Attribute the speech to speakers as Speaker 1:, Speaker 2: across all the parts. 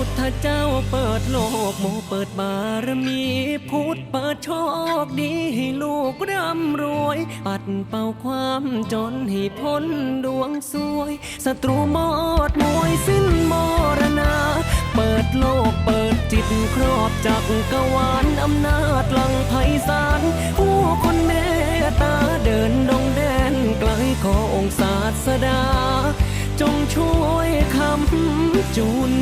Speaker 1: พุทธเจ้าเปิดโลกโมเปิดบารมีพุทธเปิดโชคดีให้ลูกร่ำรวย ปัดเป่าความจนให้พ้นดวงสวยศัตรูหมดมวยสิ้นมรณา เปิดโลกเปิดจิตครอบจักกรวาลอำนาจลังไพศาลผู้คนเมตตาเดินดงแดนไกลขอองค์ศาสดาจงช่วยคำจุน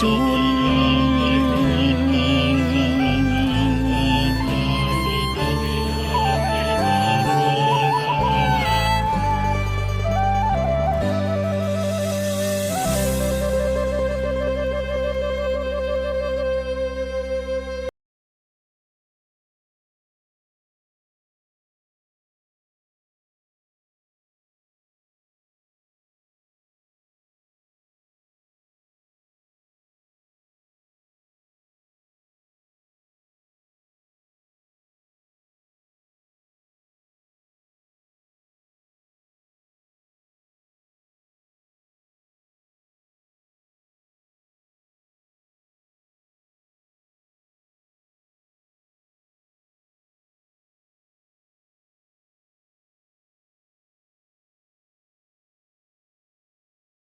Speaker 1: to